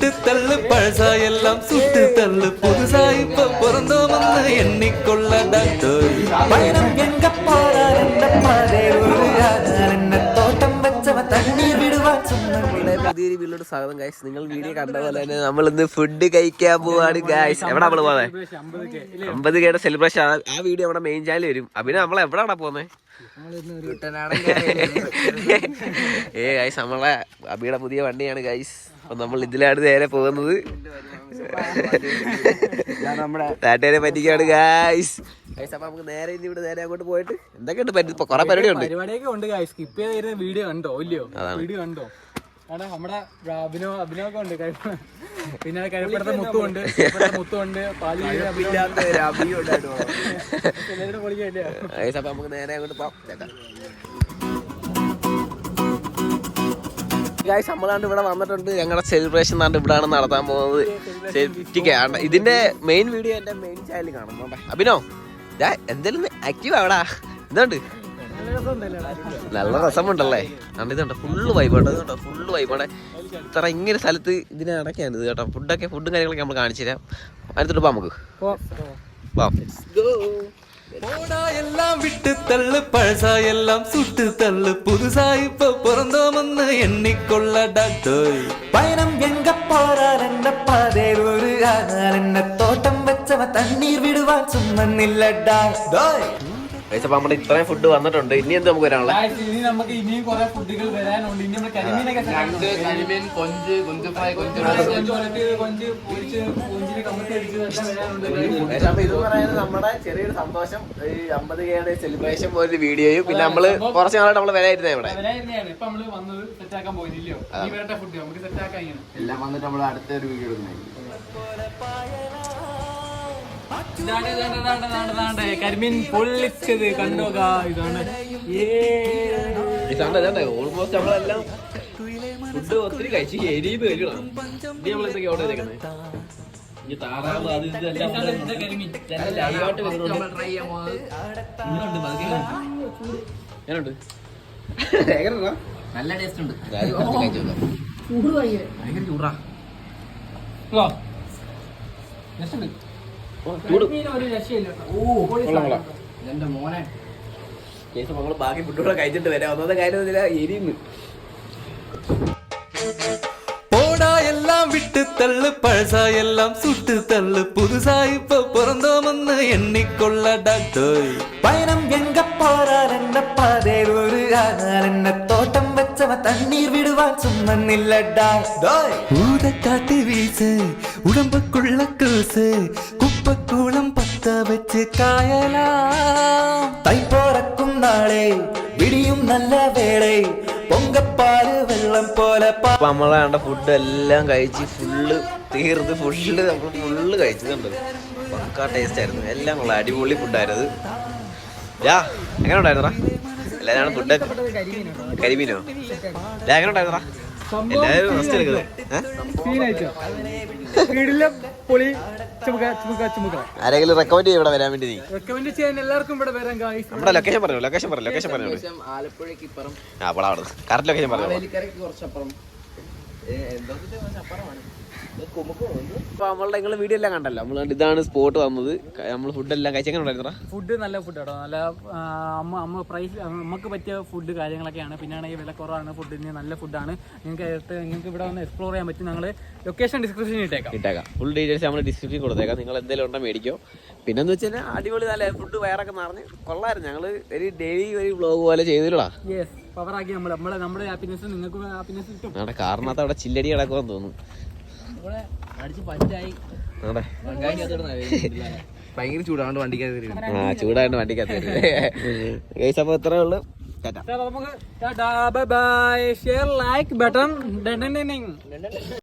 சுட்டு தள்ளு பழசா எல்லாம் சுட்டு தள்ளு. புதுசா இப்ப பிறந்தோம்னு எண்ணிக்கொள்ள டாக்டர் பயணம் எங்க போறார் என்ற பாதை പുതിയൊരു വീട്ടിലോട്ട് സ്വാഗതം ഗൈസ് നിങ്ങൾ വീഡിയോ കണ്ട പോലെ തന്നെ നമ്മൾ ഇന്ന് ഫുഡ് കഴിക്കാൻ പോവാണ് ഗൈസ് എവിടെ നമ്മൾ പോകുന്നത് അമ്പത് കേട്ട സെലിബ്രേഷൻ ആ വീഡിയോ നമ്മുടെ മെയിൻ ചാനൽ വരും. അഭിനെ നമ്മൾ എവിടെയാണ് പോകുന്നത് ഏ ഗൈസ് നമ്മളെ അബിയുടെ പുതിയ വണ്ടിയാണ് ഗൈസ് അപ്പൊ നമ്മൾ ഇതിലാണ് നേരെ പോകുന്നത്. നാട്ടുകാരെ പറ്റിക്കാണ് ഗൈസ് ഗൈസ് അപ്പൊ നമുക്ക് നേരെ ഇനി ഇവിടെ നേരെ അങ്ങോട്ട് പോയിട്ട് എന്തൊക്കെയുണ്ട് പറ്റി പരിപാടി ഉണ്ട് പരിപാടിയൊക്കെ ഉണ്ട് സ്കിപ്പ് ചെയ്ത വീഡിയോ കണ്ടോ? ഇല്ലയോ? വീഡിയോ കണ്ടോ? നമ്മുടെ അഭിനവ് അഭിനവൊക്കെ ഉണ്ട്. പിന്നെ കഴിപ്പടത്തെ മുത്തുണ്ട് മുത്തുണ്ട് പാലി എല്ലാവരും പൊളിക്കല്ലേ ഗൈസ് അപ്പൊ നമുക്ക് നേരെ അങ്ങോട്ട് നമ്മളാണ്ട് ഇവിടെ വന്നിട്ടുണ്ട്. ഞങ്ങളുടെ സെലിബ്രേഷൻ ആണ്ട് ഇവിടെയാണ് നടത്താൻ പോകുന്നത്. സെറ്റിക്ക് ഇതിന്റെ മെയിൻ വീഡിയോ എന്റെ മെയിൻ ചാനൽ കാണുന്നുണ്ട് അഭിനോ ഞാൻ എന്തേലും ആക്റ്റീവ് ആവടാ. എന്തുണ്ട്? നല്ല രസമുണ്ടല്ലേ കണ്ട് ഇതുണ്ട് ഫുള്ള് വൈബാണ് ഇതുണ്ടോ ഫുള്ള് വൈബാണ് ഇത്ര ഇങ്ങനെ സ്ഥലത്ത് ഇതിനെ അടക്കാണ് ഇത് കേട്ടോ ഫുഡൊക്കെ ഫുഡും കാര്യങ്ങളൊക്കെ നമ്മൾ കാണിച്ചു തരാം അതിനകത്തോട്ട് പോവാം നമുക്ക് വാ போடா எல்லாம் விட்டு தள்ளு பழசாயெல்லாம் சுட்டு தள்ளு புதுசா இப்ப பிறந்தோம்னு எண்ணிக்கொள்ள டாக்டர் பயணம் எங்க போறார் என்ற பாதை ஒரு ആകാൻ എന്നെ തോട്ടം വെച്ചവ തണ്ണീർ വിടുവാൻ സുമ്മന്നില്ലടാ ഗൈസ് നമ്മുടെ ഇത്രയും ഫുഡ് വന്നിട്ടുണ്ട്. ഇനി എന്ത് നമുക്ക് വരാനുള്ള ഇനി നമുക്ക് ഇനിയും കുറെ ഫുഡുകൾ വരാനുണ്ട്. ഇനി നമ്മൾ കരിമീനൊക്കെ കരിമീൻ കൊഞ്ച് കൊഞ്ച് ഫ്രൈ കൊഞ്ച് കൊഞ്ച് കൊഞ്ച് പൊരിച്ച് കൊഞ്ചിന് കമ്പത്തി അടിച്ച് ഇതൊക്കെ വരാനുണ്ട്. ഗൈസ്, അപ്പൊ ഇത് പറയുന്നത് നമ്മുടെ ചെറിയൊരു സന്തോഷം. ഈ അമ്പത് കെയുടെ സെലിബ്രേഷൻ പോലൊരു വീഡിയോയും. പിന്നെ നമ്മൾ കുറച്ച് നാളായിട്ട് നമ്മൾ വരായിരുന്നേ ഇവിടെ. ഇപ്പൊ നമ്മൾ വന്നത് സെറ്റ് ആക്കാൻ പോയില്ലയോ ഫുഡ് നമുക്ക് സെറ്റ് ആക്കാൻ ഇങ്ങനെ. എല്ലാം വന്നിട്ട് നമ്മൾ അടുത്ത ഒരു വീഡിയോ എടുക്കുന്നതായിരിക്കും കരിമീൻ പൊള്ളിച്ചത്. കണ്ടോക ഇതാണ്. ഓൾമോസ്റ്റ് നമ്മളെല്ലാം ഫുഡ് ഒത്തിരി കഴിച്ച് എരിയുന്ന കഴിക്കണം ഇനി നമ്മൾ എന്തൊക്കെ ഓർഡർ ചെയ്തേക്കുന്നത് ഇനി താറാവ് അത് ഇതെല്ലാം ലൈവായിട്ട് വരുന്നുണ്ട്? നല്ല ടേസ്റ്റ് ഉണ്ട്. ഭയങ്കര ചൂടാ. ഓ, ചൂട്. എന്റെ മോനെ കേസ് നമ്മള് ബാക്കി ഫുഡുകൂടെ കഴിച്ചിട്ട് വരാം ഒന്നാമത്തെ കാര്യം ഇതില എരിയുന്നു போடா எல்லாம் விட்டு தள்ளு பழசாயெல்லாம் சுட்டு தள்ளு புதுசா இப்ப பிறந்தோம்னு எண்ணிக்கொள்ள டாக்டர் பயணம் எங்க போறார் என்ற பாதை ஒரு ആകാൻ എന്നെ തോട്ടം വെച്ചവ തണ്ണീർ വിടുവാൻ സുമ്മന്നില്ലടാ ஊத காட்டு வீசு உடம்புக்குள்ள கூசு പുഷ്പക്കുളം പത്ത വെച്ച് കായലാം. തൈ പോറക്കും നാളെ വിടിയും നല്ല വേളെ. പൊങ്കപ്പാൽ വെള്ളം പോലെ നമ്മളാണ്ട ഫുഡ് എല്ലാം കഴിച്ച് ഫുള്ള് തീർത്ത് ഫുള്ള് നമ്മൾ ഫുള്ള് കഴിച്ചിട്ടുണ്ട്. പക്കാ ടേസ്റ്റ് ആയിരുന്നു. എല്ലാം കൊള്ളാം അടിപൊളി ഫുഡായിരുന്നു യാ എങ്ങനെ ഉണ്ടായിരുന്നു എല്ലാവരും ഫുഡ് കരിമീനോ? എങ്ങനെ ഉണ്ടായിരുന്നു എല്ലാവരും റെസ്റ്റ് എടുക്കുന്നത് ആരെങ്കിലും റെക്കമെൻഡ് ചെയ്യും ഇവിടെ വരാൻ വേണ്ടി നീ? റെക്കമെൻഡ് ചെയ്യാൻ എല്ലാവർക്കും ഇവിടെ വരാൻ ഗായ്സ് നമ്മുടെ ലൊക്കേഷൻ പറഞ്ഞു ലൊക്കേഷൻ പറഞ്ഞു ലൊക്കേഷൻ പറഞ്ഞു ആലപ്പുഴയ്ക്ക് ഇപ്പുറം ആ അപ്പോൾ അവിടെ കറക്റ്റ് ലൊക്കേഷൻ പറഞ്ഞു കുറച്ചപ്പുറം. എന്തോ? അപ്പുറമാണ് അപ്പൊ നമ്മളുടെ നിങ്ങൾ വീഡിയോ എല്ലാം കണ്ടല്ലോ. നമ്മൾ ഇതാണ് സ്പോട്ട് വന്നത്. നമ്മൾ ഫുഡ് എല്ലാം കഴിച്ചെങ്ങനെ ഫുഡ് നല്ല ഫുഡ് കേട്ടോ നല്ല അമ്മ അമ്മ പ്രൈസ് നമുക്ക് പറ്റിയ ഫുഡ് കാര്യങ്ങളൊക്കെയാണ്. പിന്നെയാണെങ്കിൽ വില കുറവാണ്. ഫുഡിന് നല്ല ഫുഡാണ് നിങ്ങൾക്ക് നിങ്ങൾക്ക് ഇവിടെ വന്ന് എക്സ്പ്ലോർ ചെയ്യാൻ പറ്റും. ഞങ്ങൾ ലൊക്കേഷൻ ഡിസ്ക്രിപ്ഷൻ ഇട്ടേക്കാം. ഇട്ടേക്കാം. ഫുൾ ഡീറ്റെയിൽസ് നമ്മൾ ഡിസ്ക്രിപ്ഷൻ കൊടുത്തേക്കാം. നിങ്ങൾ എന്തെങ്കിലും ഉണ്ടോ മേടിക്കോ. പിന്നെന്ന് വെച്ചാൽ അടിപൊളി നല്ല ഫുഡ് വയറൊക്കെ നിറഞ്ഞ് കൊള്ളായിരുന്നു. ഞങ്ങൾ ഒരു ഡെയിലി ഒരു വ്ളോഗ് പോലെ ചെയ്തിട്ടുള്ള യെസ് പവറാക്കി നമ്മൾ നമ്മുടെ നമ്മുടെ ഹാപ്പിനെസ് നിങ്ങൾക്ക് ഹാപ്പിനെസ് കിട്ടും. നമ്മുടെ കാറിനകത്ത് അവിടെ ചില്ലടി കിടക്കുമെന്ന് തോന്നുന്നു. ഭയങ്കര ചൂടാണ്ട് വണ്ടിക്കകത്ത് ആ ചൂടായിട്ട് വണ്ടിക്കകത്ത് ഗൈസ് അപ്പോൾ ഇത്രേ ഉള്ളു. നമുക്ക് bye bye. Share like button